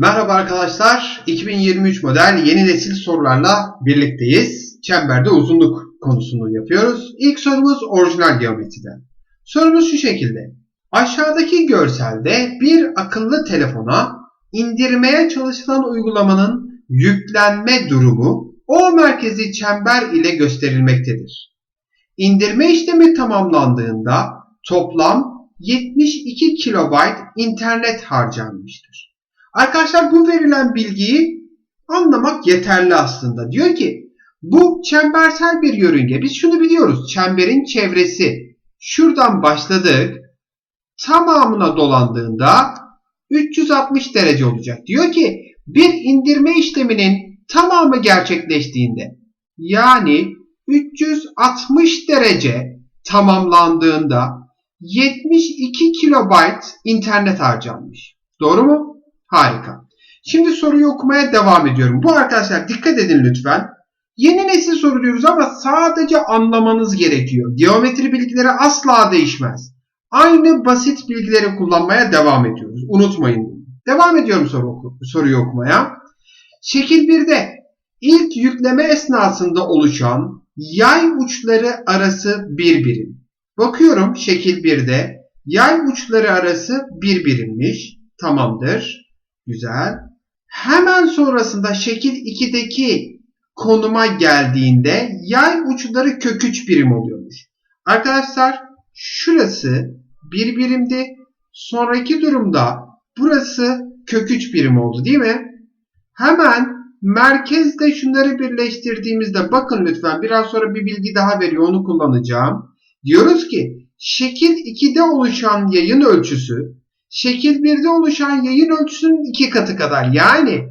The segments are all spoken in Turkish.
Merhaba arkadaşlar. 2023 model yeni nesil sorularla birlikteyiz. Çemberde uzunluk konusunu yapıyoruz. İlk sorumuz orijinal geometriden. Sorumuz şu şekilde. Aşağıdaki görselde bir akıllı telefona indirmeye çalışılan uygulamanın yüklenme durumu o merkezi çember ile gösterilmektedir. İndirme işlemi tamamlandığında toplam 72 KB internet harcanmıştır. Arkadaşlar bu verilen bilgiyi anlamak yeterli aslında. Diyor ki bu çembersel bir yörünge. Biz şunu biliyoruz. Çemberin çevresi. Şuradan başladık. Tamamına dolandığında 360 derece olacak. Diyor ki bir indirme işleminin tamamı gerçekleştiğinde yani 360 derece tamamlandığında 72 kilobayt internet harcanmış. Doğru mu? Harika. Şimdi soruyu okumaya devam ediyorum. Bu arkadaşlar dikkat edin lütfen. Yeni nesil soru diyoruz ama sadece anlamanız gerekiyor. Geometri bilgileri asla değişmez. Aynı basit bilgileri kullanmaya devam ediyoruz. Unutmayın. Devam ediyorum soru oku, soruyu okumaya. Şekil 1'de ilk yükleme esnasında oluşan yay uçları arası bir birim. Bakıyorum şekil 1'de yay uçları arası bir birimmiş. Tamamdır. Güzel. Hemen sonrasında şekil 2'deki konuma geldiğinde yay uçları kök 3 birim oluyormuş. Arkadaşlar şurası bir birimdi. Sonraki durumda burası kök 3 birim oldu değil mi? Hemen merkezde şunları birleştirdiğimizde bakın lütfen biraz sonra bir bilgi daha veriyor onu kullanacağım. Diyoruz ki şekil 2'de oluşan yayın ölçüsü şekil 1'de oluşan yayın ölçüsünün iki katı kadar. Yani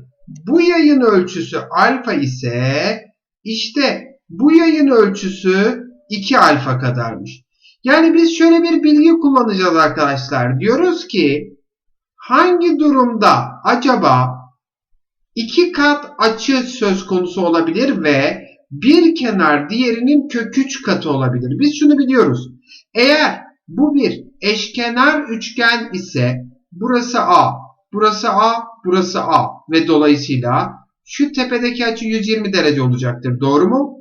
bu yayın ölçüsü alfa ise işte bu yayın ölçüsü 2 alfa kadarmış. Yani biz şöyle bir bilgi kullanacağız arkadaşlar. Diyoruz ki hangi durumda acaba iki kat açı söz konusu olabilir ve bir kenar diğerinin kök 3 katı olabilir. Biz şunu biliyoruz. Eğer bu bir eşkenar üçgen ise burası A, burası A, burası A ve dolayısıyla şu tepedeki açı 120 derece olacaktır. Doğru mu?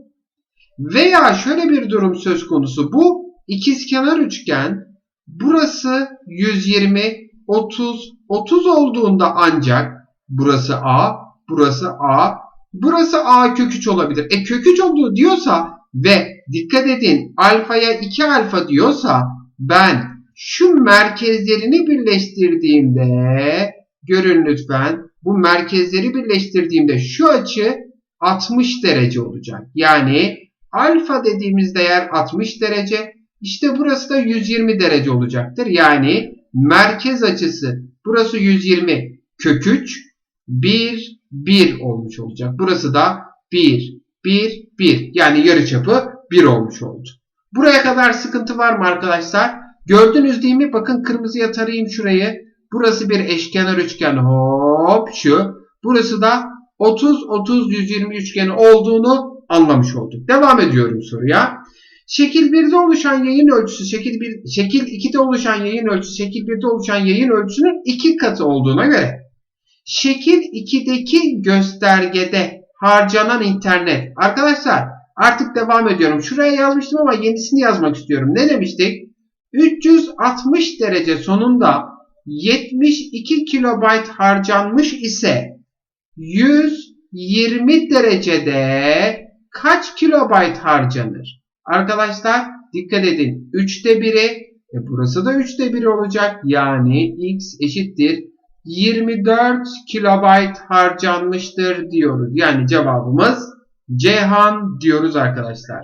Veya şöyle bir durum söz konusu. Bu ikizkenar üçgen burası 120, 30, 30 olduğunda ancak burası A, burası A, burası A kök 3 olabilir. E kök 3 olduğu diyorsa ve dikkat edin alfaya 2 alfa diyorsa ben şu merkezlerini birleştirdiğimde görün lütfen bu merkezleri birleştirdiğimde şu açı 60 derece olacak. Yani alfa dediğimiz değer 60 derece. İşte burası da 120 derece olacaktır. Yani merkez açısı burası 120 kök 3 1 1 olmuş olacak. Burası da 1 1 1 yani yarıçapı 1 olmuş oldu. Buraya kadar sıkıntı var mı arkadaşlar? Gördünüz değil mi? Bakın kırmızıya tarayayım şurayı. Burası bir eşkenar üçgen. Hop şu. Burası da 30 30 120 üçgeni olduğunu anlamış olduk. Devam ediyorum soruya. Şekil 1'de oluşan yayın ölçüsü şekil 1 şekil 2'de oluşan yayın ölçüsü şekil 1'de oluşan yayın ölçüsünün 2 katı olduğuna göre şekil 2'deki göstergede harcanan internet. Arkadaşlar artık devam ediyorum. Şuraya yazmıştım ama yenisini yazmak istiyorum. Ne demiştik? 360 derece sonunda 72 kilobayt harcanmış ise 120 derecede kaç kilobayt harcanır? Arkadaşlar dikkat edin. 3'te 1'i e burası da 3'te 1 olacak. Yani x eşittir 24 kilobayt harcanmıştır diyoruz. Yani cevabımız Cihan diyoruz arkadaşlar.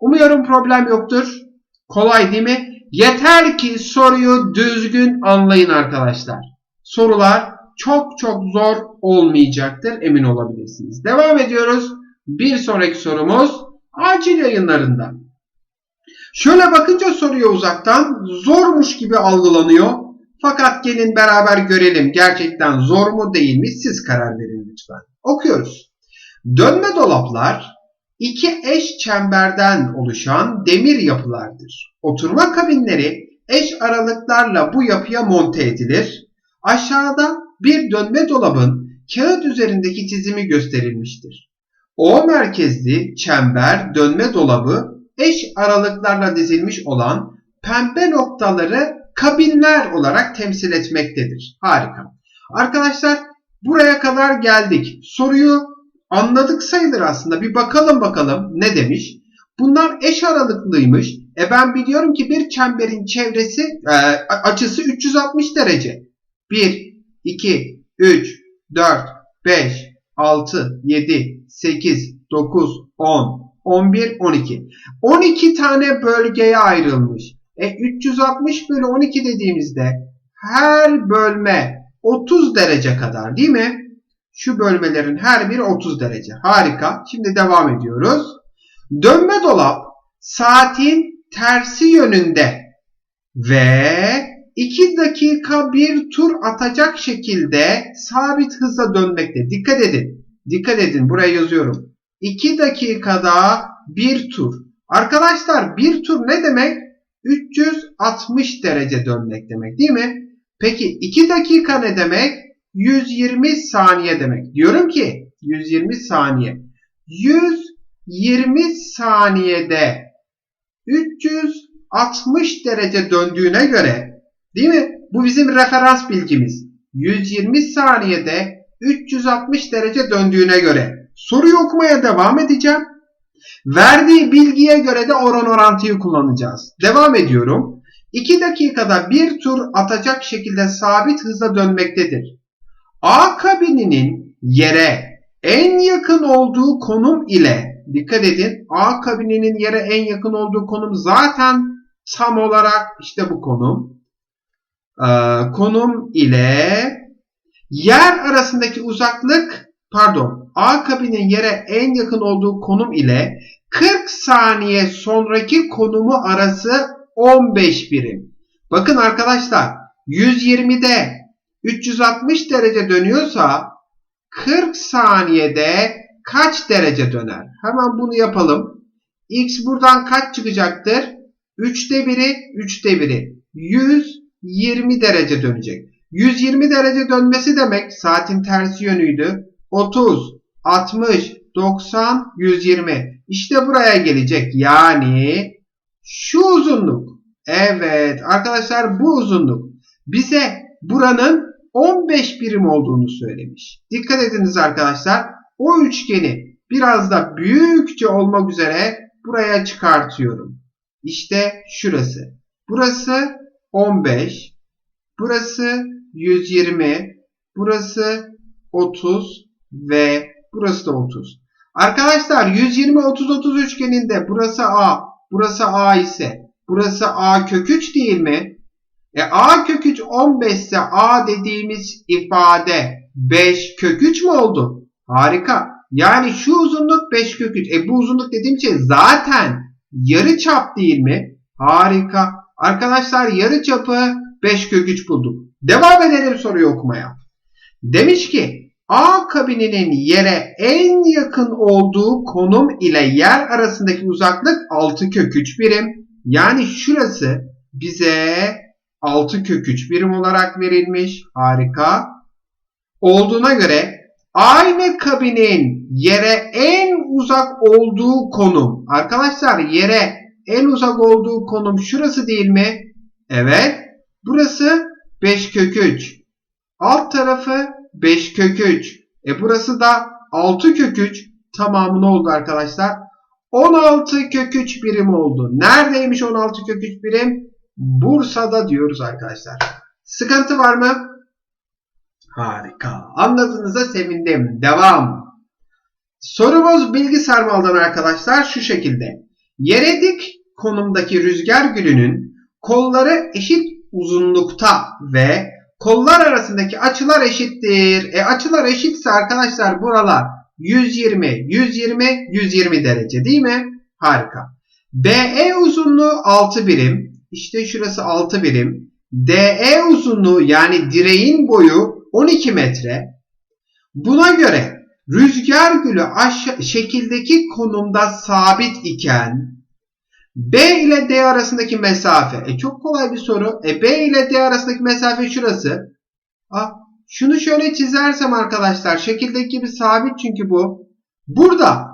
Umuyorum problem yoktur. Kolay değil mi? Yeter ki soruyu düzgün anlayın arkadaşlar. Sorular çok çok zor olmayacaktır emin olabilirsiniz. Devam ediyoruz. Bir sonraki sorumuz acil yayınlarında. Şöyle bakınca soruya uzaktan zormuş gibi algılanıyor. Fakat gelin beraber görelim gerçekten zor mu değil mi siz karar verin lütfen. Okuyoruz. Dönme dolaplar iki eş çemberden oluşan demir yapılardır. Oturma kabinleri eş aralıklarla bu yapıya monte edilir. Aşağıda bir dönme dolabın kağıt üzerindeki çizimi gösterilmiştir. O merkezli çember dönme dolabı eş aralıklarla dizilmiş olan pembe noktaları kabinler olarak temsil etmektedir. Harika. Arkadaşlar buraya kadar geldik. Soruyu anladık sayılır aslında. Bir bakalım bakalım ne demiş. Bunlar eş aralıklıymış. E ben biliyorum ki bir çemberin çevresi e, açısı 360 derece. 1, 2, 3, 4, 5, 6, 7, 8, 9, 10, 11, 12. 12 tane bölgeye ayrılmış. E 360 bölü 12 dediğimizde her bölme 30 derece kadar değil mi? Şu bölmelerin her biri 30 derece. Harika. Şimdi devam ediyoruz. Dönme dolap saatin tersi yönünde ve 2 dakika bir tur atacak şekilde sabit hızla dönmekte. Dikkat edin. Dikkat edin. Buraya yazıyorum. 2 dakikada bir tur. Arkadaşlar bir tur ne demek? 360 derece dönmek demek değil mi? Peki 2 dakika ne demek? 120 saniye demek. Diyorum ki 120 saniye. 120 saniyede 360 derece döndüğüne göre değil mi? Bu bizim referans bilgimiz. 120 saniyede 360 derece döndüğüne göre. Soruyu okumaya devam edeceğim. Verdiği bilgiye göre de oran orantıyı kullanacağız. Devam ediyorum. 2 dakikada bir tur atacak şekilde sabit hızla dönmektedir. A kabininin yere en yakın olduğu konum ile dikkat edin A kabininin yere en yakın olduğu konum zaten tam olarak işte bu konum. Ee, konum ile yer arasındaki uzaklık pardon A kabinin yere en yakın olduğu konum ile 40 saniye sonraki konumu arası 15 birim. Bakın arkadaşlar 120'de 360 derece dönüyorsa 40 saniyede kaç derece döner? Hemen bunu yapalım. X buradan kaç çıkacaktır? 3'te 1'i 3'te 1'i 120 derece dönecek. 120 derece dönmesi demek saatin tersi yönüydü. 30, 60, 90, 120. İşte buraya gelecek. Yani şu uzunluk. Evet arkadaşlar bu uzunluk bize buranın 15 birim olduğunu söylemiş. Dikkat ediniz arkadaşlar. O üçgeni biraz da büyükçe olmak üzere buraya çıkartıyorum. İşte şurası. Burası 15. Burası 120. Burası 30 ve burası da 30. Arkadaşlar 120 30 30 üçgeninde burası A, burası A ise burası A kök 3 değil mi? E A kök 3 15 ise A dediğimiz ifade 5 kök 3 mü oldu? Harika. Yani şu uzunluk 5 kök 3. E bu uzunluk dediğim şey zaten yarı çap değil mi? Harika. Arkadaşlar yarı çapı 5 kök 3 bulduk. Devam edelim soruyu okumaya. Demiş ki A kabininin yere en yakın olduğu konum ile yer arasındaki uzaklık 6 kök 3 birim. Yani şurası bize 6 kök 3 birim olarak verilmiş. Harika. Olduğuna göre aynı kabinin yere en uzak olduğu konum. Arkadaşlar yere en uzak olduğu konum şurası değil mi? Evet. Burası 5 kök 3. Alt tarafı 5 kök 3. E burası da 6 kök 3. Tamamı ne oldu arkadaşlar? 16 kök 3 birim oldu. Neredeymiş 16 kök 3 birim? Bursa'da diyoruz arkadaşlar. Sıkıntı var mı? Harika. Anladığınıza sevindim. Devam. Sorumuz bilgi sarmaldan arkadaşlar şu şekilde. Yere dik konumdaki rüzgar gülünün kolları eşit uzunlukta ve kollar arasındaki açılar eşittir. E açılar eşitse arkadaşlar buralar 120, 120, 120 derece değil mi? Harika. BE uzunluğu 6 birim. İşte şurası 6 birim. DE uzunluğu yani direğin boyu 12 metre. Buna göre rüzgar gülü aşağı, şekildeki konumda sabit iken B ile D arasındaki mesafe. E çok kolay bir soru. E B ile D arasındaki mesafe şurası. Ah, şunu şöyle çizersem arkadaşlar şekildeki gibi sabit çünkü bu. Burada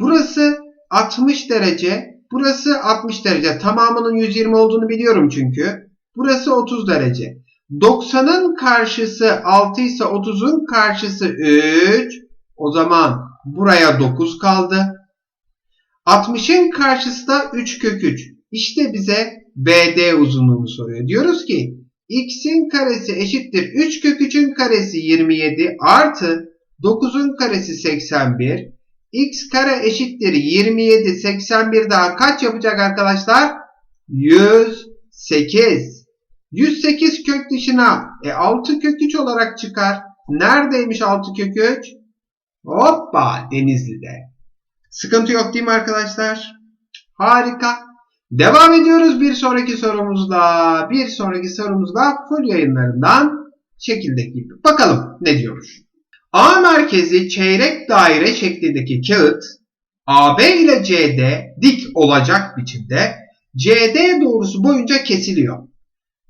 burası 60 derece burası 60 derece tamamının 120 olduğunu biliyorum çünkü. Burası 30 derece. 90'ın karşısı 6 ise 30'un karşısı 3. O zaman buraya 9 kaldı. 60'ın karşısı da 3 kök 3. İşte bize BD uzunluğunu soruyor. Diyoruz ki x'in karesi eşittir 3 kök 3'ün karesi 27 artı 9'un karesi 81. x kare eşittir 27 81 daha kaç yapacak arkadaşlar? 108. 108 kök dışına e, 6 kök 3 olarak çıkar. Neredeymiş 6 kök 3? Hoppa Denizli'de. Sıkıntı yok değil mi arkadaşlar? Harika. Devam ediyoruz bir sonraki sorumuzla. Bir sonraki sorumuzda full yayınlarından şekildeki gibi. Bakalım ne diyormuş. A merkezi çeyrek daire şeklindeki kağıt AB ile CD dik olacak biçimde CD doğrusu boyunca kesiliyor.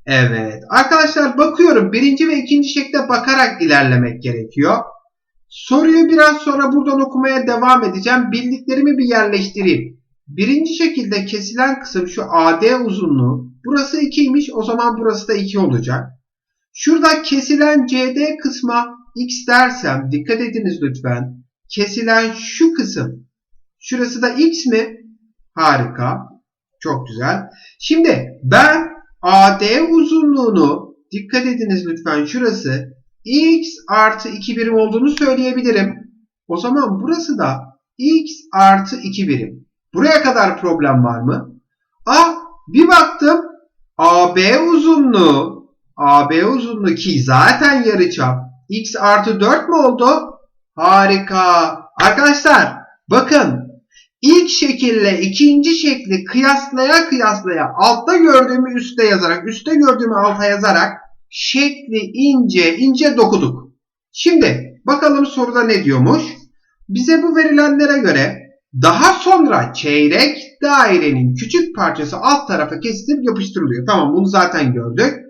Evet. Arkadaşlar bakıyorum. Birinci ve ikinci şekle bakarak ilerlemek gerekiyor. Soruyu biraz sonra buradan okumaya devam edeceğim. Bildiklerimi bir yerleştireyim. Birinci şekilde kesilen kısım şu AD uzunluğu. Burası 2'ymiş. O zaman burası da 2 olacak. Şurada kesilen CD kısma X dersem dikkat ediniz lütfen. Kesilen şu kısım. Şurası da X mi? Harika. Çok güzel. Şimdi ben AD uzunluğunu dikkat ediniz lütfen şurası x artı 2 birim olduğunu söyleyebilirim. O zaman burası da x artı 2 birim. Buraya kadar problem var mı? Ah bir baktım AB uzunluğu AB uzunluğu ki zaten yarıçap x artı 4 mü oldu? Harika. Arkadaşlar bakın ilk şekille ikinci şekli kıyaslaya kıyaslaya altta gördüğümü üstte yazarak üstte gördüğümü alta yazarak şekli ince ince dokuduk. Şimdi bakalım soruda ne diyormuş? Bize bu verilenlere göre daha sonra çeyrek dairenin küçük parçası alt tarafa kesilip yapıştırılıyor. Tamam bunu zaten gördük.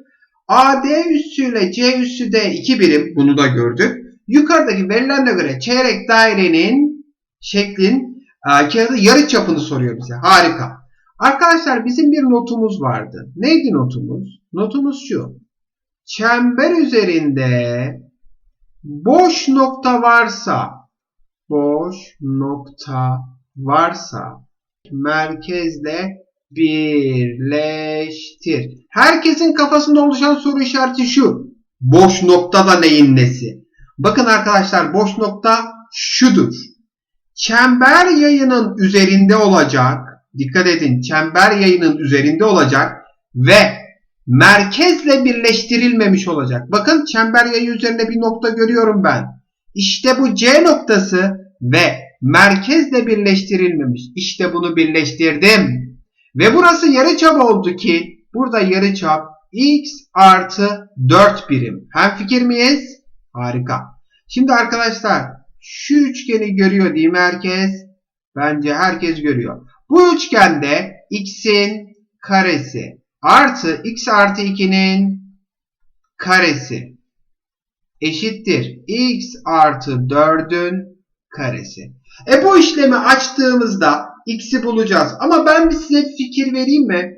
AD üssüyle C üssü de 2 birim bunu da gördük. Yukarıdaki verilenlere göre çeyrek dairenin şeklin kağıdı yarı çapını soruyor bize. Harika. Arkadaşlar bizim bir notumuz vardı. Neydi notumuz? Notumuz şu. Çember üzerinde boş nokta varsa boş nokta varsa merkezle birleştir. Herkesin kafasında oluşan soru işareti şu. Boş nokta da neyin nesi? Bakın arkadaşlar boş nokta şudur. Çember yayının üzerinde olacak. Dikkat edin çember yayının üzerinde olacak ve merkezle birleştirilmemiş olacak. Bakın çember yayı üzerinde bir nokta görüyorum ben. İşte bu C noktası ve merkezle birleştirilmemiş. İşte bunu birleştirdim. Ve burası yarıçap oldu ki burada yarıçap x artı 4 birim. Hem fikir miyiz? Harika. Şimdi arkadaşlar şu üçgeni görüyor değil mi herkes? Bence herkes görüyor. Bu üçgende x'in karesi artı x artı 2'nin karesi eşittir x artı 4'ün karesi. E bu işlemi açtığımızda x'i bulacağız. Ama ben bir size fikir vereyim mi?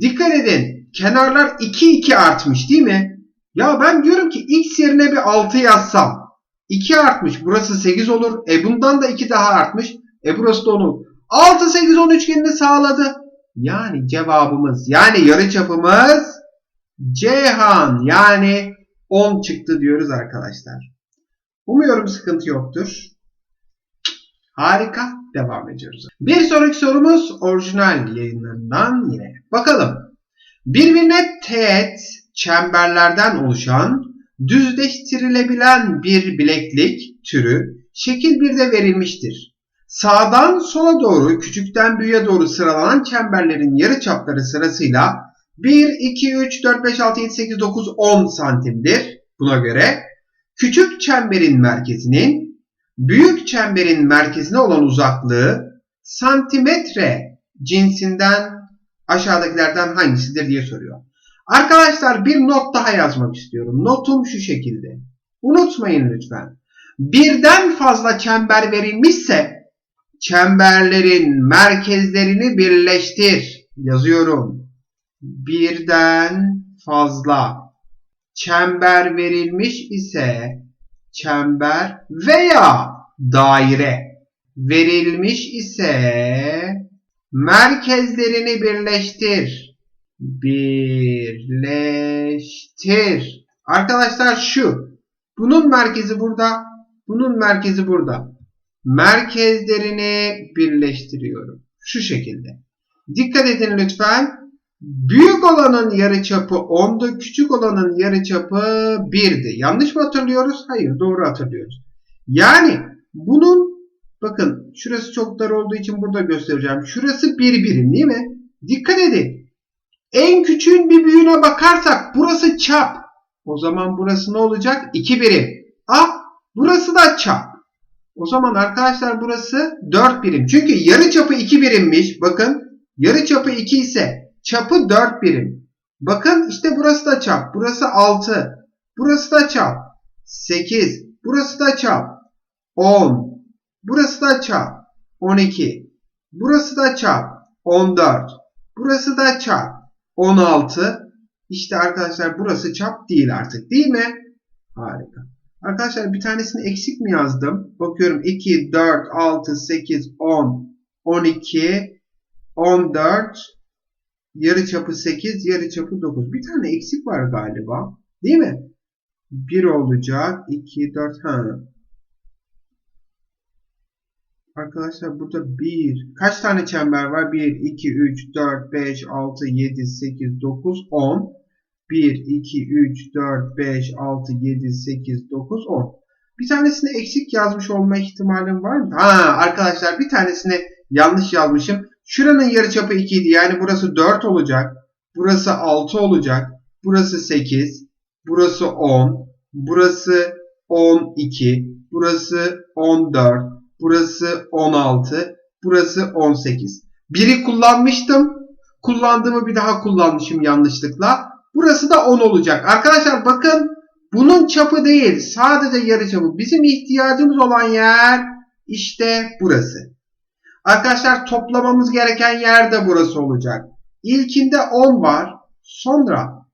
Dikkat edin. Kenarlar 2 2 artmış değil mi? Ya ben diyorum ki x yerine bir 6 yazsam 2 artmış. Burası 8 olur. E bundan da 2 daha artmış. E burası da 10 olur. 6 8 10 üçgenini sağladı. Yani cevabımız yani yarıçapımız Ceyhan yani 10 çıktı diyoruz arkadaşlar. Umuyorum sıkıntı yoktur. Harika. Devam ediyoruz. Bir sonraki sorumuz orijinal yayınlarından yine. Bakalım. Birbirine teğet çemberlerden oluşan düzleştirilebilen bir bileklik türü şekil 1'de verilmiştir. Sağdan sola doğru küçükten büyüğe doğru sıralanan çemberlerin yarı çapları sırasıyla 1, 2, 3, 4, 5, 6, 7, 8, 9, 10 santimdir. Buna göre küçük çemberin merkezinin büyük çemberin merkezine olan uzaklığı santimetre cinsinden aşağıdakilerden hangisidir diye soruyor. Arkadaşlar bir not daha yazmak istiyorum. Notum şu şekilde. Unutmayın lütfen. Birden fazla çember verilmişse çemberlerin merkezlerini birleştir. Yazıyorum. Birden fazla çember verilmiş ise çember veya daire verilmiş ise merkezlerini birleştir. Birleştir. Arkadaşlar şu. Bunun merkezi burada. Bunun merkezi burada. Merkezlerini birleştiriyorum. Şu şekilde. Dikkat edin lütfen. Büyük olanın yarıçapı 10'du, küçük olanın yarıçapı 1'di. Yanlış mı hatırlıyoruz? Hayır, doğru hatırlıyoruz. Yani bunun bakın şurası çok dar olduğu için burada göstereceğim. Şurası 1 birim değil mi? Dikkat edin. En küçüğün bir büyüğüne bakarsak burası çap. O zaman burası ne olacak? 2 birim. Ah burası da çap. O zaman arkadaşlar burası 4 birim. Çünkü yarı çapı 2 birimmiş. Bakın yarı çapı 2 ise çapı 4 birim. Bakın işte burası da çap. Burası 6. Burası da çap. 8. Burası da çap. 10. Burası da çap. 12. Burası da çap. 14. Burası da çap. 16. İşte arkadaşlar burası çap değil artık değil mi? Harika. Arkadaşlar bir tanesini eksik mi yazdım? Bakıyorum 2, 4, 6, 8, 10, 12, 14, yarı çapı 8, yarı çapı 9. Bir tane eksik var galiba. Değil mi? 1 olacak. 2, 4, ha. Arkadaşlar burada 1. Kaç tane çember var? 1, 2, 3, 4, 5, 6, 7, 8, 9, 10. 1, 2, 3, 4, 5, 6, 7, 8, 9, 10. Bir tanesini eksik yazmış olma ihtimalim var mı? Ha arkadaşlar bir tanesini yanlış yazmışım. Şuranın yarıçapı 2 idi. Yani burası 4 olacak. Burası 6 olacak. Burası 8. Burası 10. Burası 12. Burası 14. Burası 16. Burası 18. Biri kullanmıştım. Kullandığımı bir daha kullanmışım yanlışlıkla. Burası da 10 olacak. Arkadaşlar bakın bunun çapı değil. Sadece yarıçapı. Bizim ihtiyacımız olan yer işte burası. Arkadaşlar toplamamız gereken yer de burası olacak. İlkinde 10 var. Sonra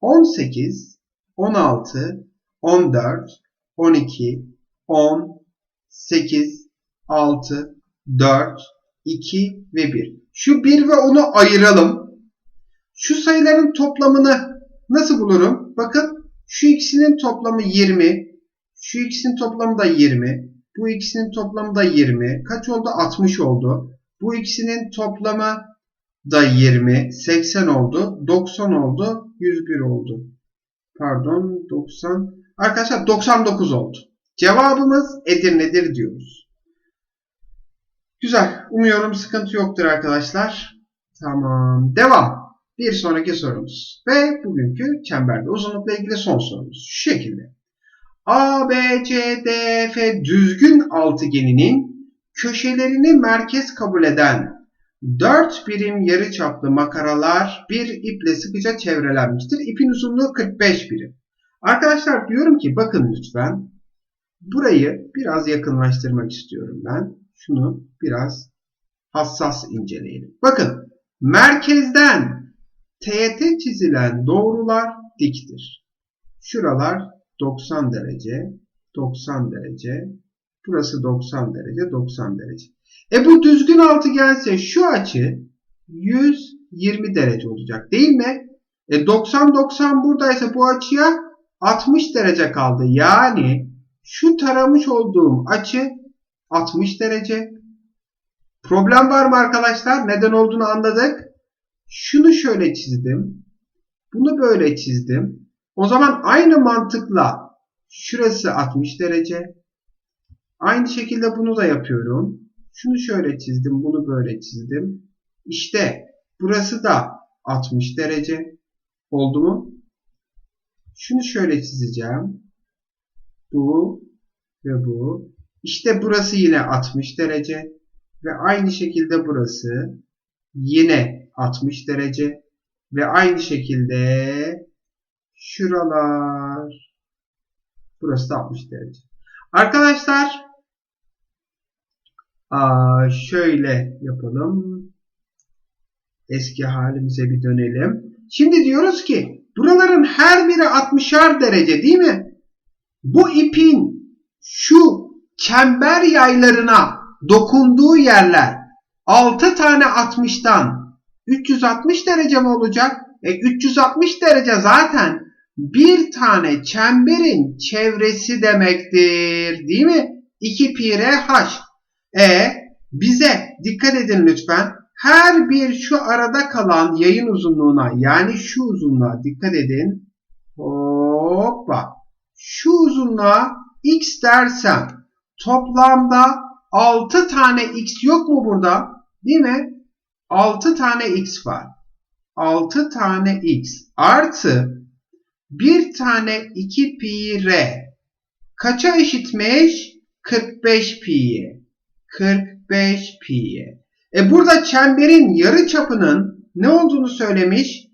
18, 16, 14, 12, 10, 8, 6, 4, 2 ve 1. Şu 1 ve 10'u ayıralım. Şu sayıların toplamını nasıl bulurum? Bakın şu ikisinin toplamı 20. Şu ikisinin toplamı da 20. Bu ikisinin toplamı da 20. Kaç oldu? 60 oldu. Bu ikisinin toplamı da 20. 80 oldu. 90 oldu. 101 oldu. Pardon 90. Arkadaşlar 99 oldu. Cevabımız Edirne'dir diyoruz. Güzel. Umuyorum sıkıntı yoktur arkadaşlar. Tamam. Devam. Bir sonraki sorumuz. Ve bugünkü çemberde uzunlukla ilgili son sorumuz. Şu şekilde. A, B, C, D, F düzgün altıgeninin köşelerini merkez kabul eden 4 birim yarıçaplı makaralar bir iple sıkıca çevrelenmiştir. İpin uzunluğu 45 birim. Arkadaşlar diyorum ki bakın lütfen burayı biraz yakınlaştırmak istiyorum ben. Şunu biraz hassas inceleyelim. Bakın merkezden teğete çizilen doğrular diktir. Şuralar 90 derece, 90 derece, burası 90 derece, 90 derece. E bu düzgün altıgense şu açı 120 derece olacak değil mi? E 90-90 buradaysa bu açıya 60 derece kaldı. Yani şu taramış olduğum açı 60 derece. Problem var mı arkadaşlar? Neden olduğunu anladık. Şunu şöyle çizdim. Bunu böyle çizdim. O zaman aynı mantıkla şurası 60 derece. Aynı şekilde bunu da yapıyorum. Şunu şöyle çizdim, bunu böyle çizdim. İşte burası da 60 derece. Oldu mu? Şunu şöyle çizeceğim. Bu ve bu. İşte burası yine 60 derece. Ve aynı şekilde burası yine 60 derece. Ve aynı şekilde şuralar Burası da 60 derece. Arkadaşlar şöyle yapalım. Eski halimize bir dönelim. Şimdi diyoruz ki buraların her biri 60'ar derece değil mi? Bu ipin şu çember yaylarına dokunduğu yerler 6 tane 60'tan 360 derece mi olacak? E 360 derece zaten bir tane çemberin çevresi demektir. Değil mi? 2 pi r h. E bize dikkat edin lütfen. Her bir şu arada kalan yayın uzunluğuna yani şu uzunluğa dikkat edin. Hoppa. Şu uzunluğa x dersem toplamda 6 tane x yok mu burada? Değil mi? 6 tane x var. 6 tane x artı bir tane 2 pi r kaça eşitmiş? 45 pi'ye. 45 pi'ye. E burada çemberin yarı çapının ne olduğunu söylemiş?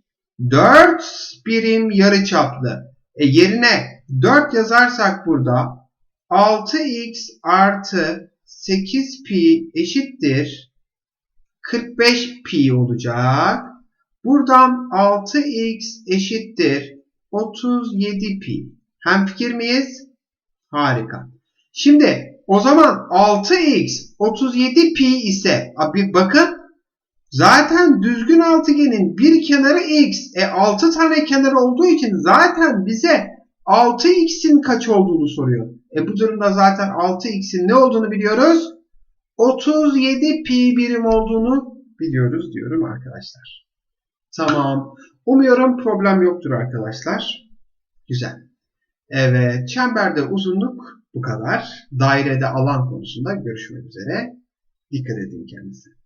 4 birim yarı çaplı. E yerine 4 yazarsak burada 6x artı 8 pi eşittir 45 pi olacak. Buradan 6x eşittir 37 pi. Hem fikir miyiz? Harika. Şimdi o zaman 6x 37 pi ise abi bakın zaten düzgün altıgenin bir kenarı x. E 6 tane kenarı olduğu için zaten bize 6x'in kaç olduğunu soruyor. E bu durumda zaten 6x'in ne olduğunu biliyoruz. 37 pi birim olduğunu biliyoruz diyorum arkadaşlar. Tamam. Umuyorum problem yoktur arkadaşlar. Güzel. Evet. Çemberde uzunluk bu kadar. Dairede alan konusunda görüşmek üzere. Dikkat edin kendinize.